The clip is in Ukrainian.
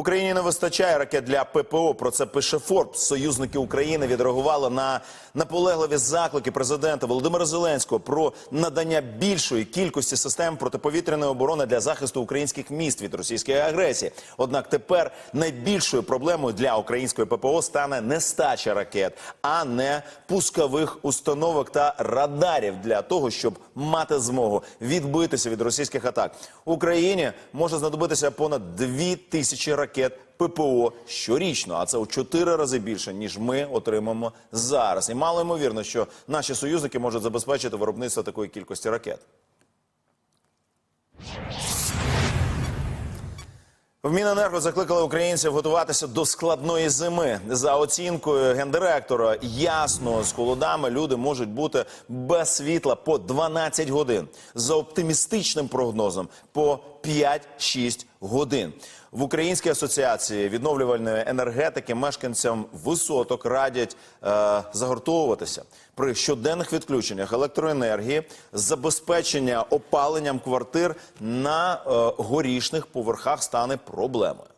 Україні не вистачає ракет для ППО. Про це пише Форбс. Союзники України відреагували на наполегливі заклики президента Володимира Зеленського про надання більшої кількості систем протиповітряної оборони для захисту українських міст від російської агресії. Однак тепер найбільшою проблемою для української ППО стане нестача ракет, а не пускових установок та радарів для того, щоб мати змогу відбитися від російських атак. Україні може знадобитися понад дві тисячі ракет ППО щорічно, а це у чотири рази більше ніж ми отримаємо зараз. І мало ймовірно, що наші союзники можуть забезпечити виробництво такої кількості ракет. В Міненерго закликали українців готуватися до складної зими. За оцінкою гендиректора, ясно з холодами люди можуть бути без світла по 12 годин. За оптимістичним прогнозом по 5-6 годин. В Українській асоціації відновлювальної енергетики мешканцям висоток радять е, загортовуватися при щоденних відключеннях електроенергії, забезпечення опаленням квартир на е, горішних поверхах стане проблемою.